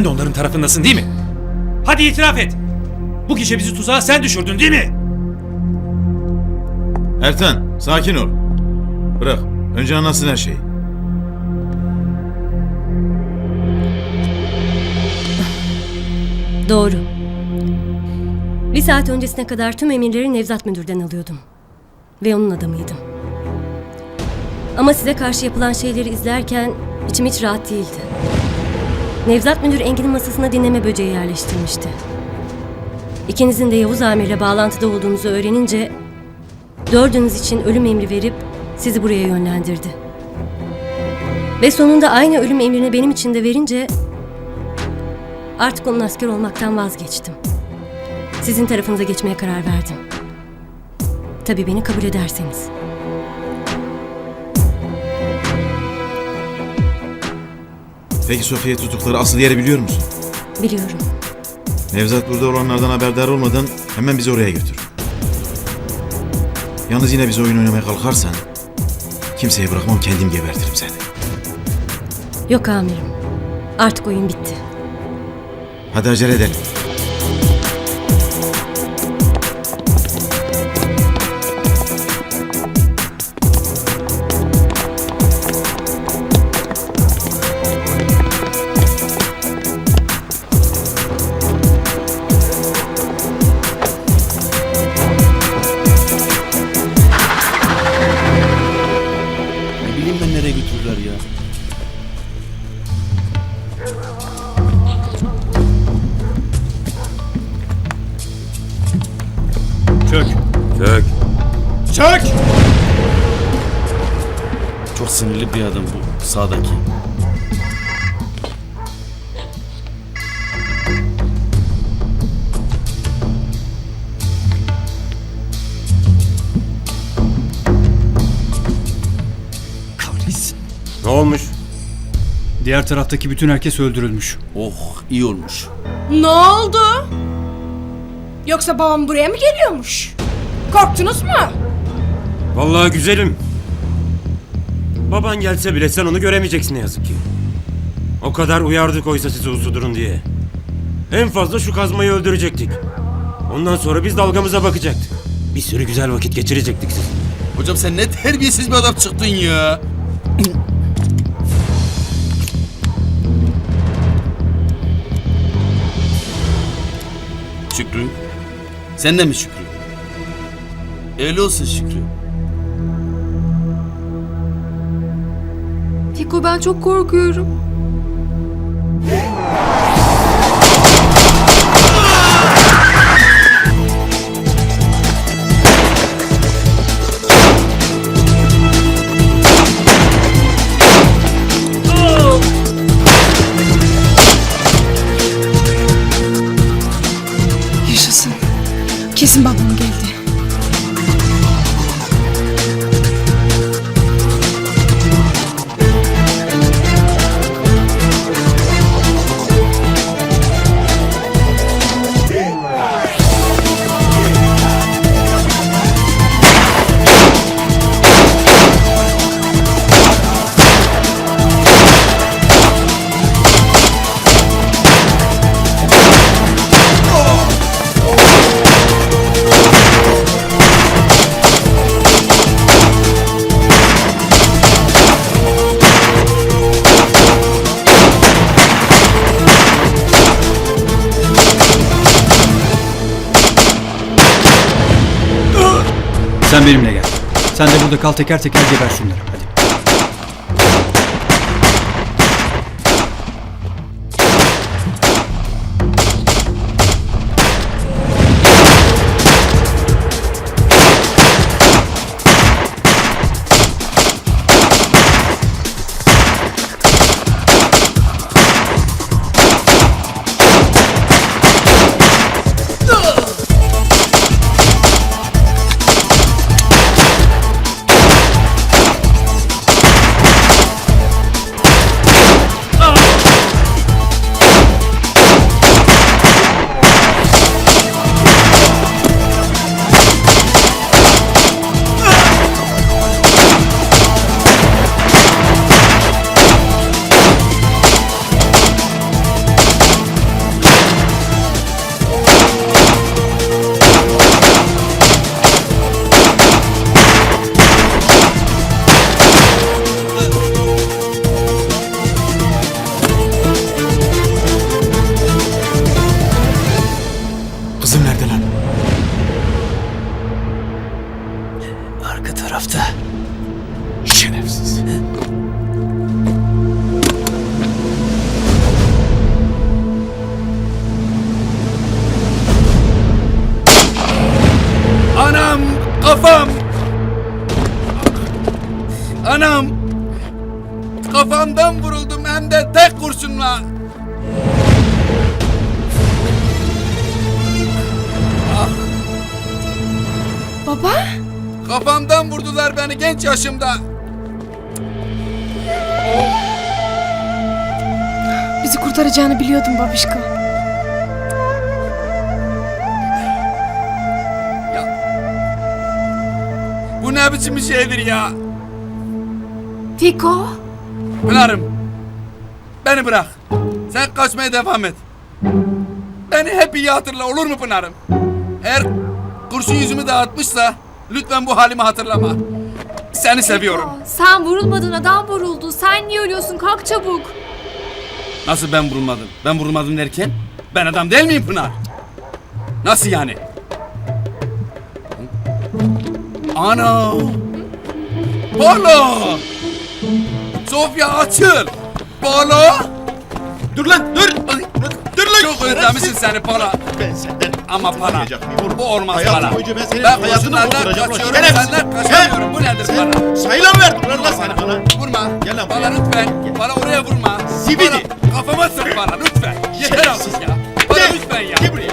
Sen de onların tarafındasın değil mi? Hadi itiraf et. Bu gece bizi tuzağa sen düşürdün değil mi? Ertan sakin ol. Bırak. Önce anlatsın her şeyi. Doğru. Bir saat öncesine kadar tüm emirleri Nevzat Müdür'den alıyordum. Ve onun adamıydım. Ama size karşı yapılan şeyleri izlerken içim hiç rahat değildi. Nevzat Müdür Engin'in masasına dinleme böceği yerleştirmişti. İkinizin de Yavuz Amir'le bağlantıda olduğunuzu öğrenince dördünüz için ölüm emri verip sizi buraya yönlendirdi. Ve sonunda aynı ölüm emrini benim için de verince Artık onun asker olmaktan vazgeçtim. Sizin tarafınıza geçmeye karar verdim. Tabii beni kabul ederseniz. Peki Sofya tutukları asıl yeri biliyor musun? Biliyorum. Nevzat burada olanlardan haberdar olmadan hemen bizi oraya götür. Yalnız yine bize oyun oynamaya kalkarsan kimseyi bırakmam kendim gebertirim seni. Yok amirim. Artık oyun bitti. Hadi acele edelim. Çök! Çok sinirli bir adam bu sağdaki. Kahretsin. Ne olmuş? Diğer taraftaki bütün herkes öldürülmüş. Oh iyi olmuş. Ne oldu? Yoksa babam buraya mı geliyormuş? Korktunuz mu? Vallahi güzelim. Baban gelse bile sen onu göremeyeceksin ne yazık ki. O kadar uyardık oysa sizi uslu durun diye. En fazla şu kazmayı öldürecektik. Ondan sonra biz dalgamıza bakacaktık. Bir sürü güzel vakit geçirecektik siz. Hocam sen ne terbiyesiz bir adam çıktın ya. Şükrü. Sen de mi Şükrü? Öyle olsun Şükrü. Fiko ben çok korkuyorum. Yaşasın. Kesin babam Sen benimle gel. Sen de burada kal teker teker geber şunları. Şerefsiz. Anam kafam. Anam. Kafamdan vuruldum hem de tek kurşunla. Baba? Kafamdan vurdular beni genç yaşımda. Bizi kurtaracağını biliyordum babişko. Bu ne biçim bir şeydir ya? Fiko? Pınar'ım. Beni bırak. Sen kaçmaya devam et. Beni hep iyi hatırla olur mu Pınar'ım? Eğer kurşun yüzümü dağıtmışsa lütfen bu halimi hatırlama. Seni seviyorum. Sen vurulmadın adam vuruldu. Sen niye ölüyorsun? Kalk çabuk. Nasıl ben vurulmadım? Ben vurulmadım derken? Ben adam değil miyim Pınar? Nasıl yani? Ana! Polo! Sofya açıl! Polo! Dur lan dur! Lan! Çok özlemişsin seni Polo. Ben senden Ama para. kurtulamayacak mıyım oğlum? Bu olmaz Hayatım para. boyunca ben senin Ben lan. kaçıyorum, Şerefsiz. senden kaçamıyorum. Bu nedir Sen para? sayılan mı verdin lan sana bana? Vurma. Gel lan Bana buraya. lütfen. Bana oraya vurma. Zibidi. Bana kafama sık bana lütfen. Yeter Şerefsiz. artık ya. Bana Gel. lütfen ya. Gel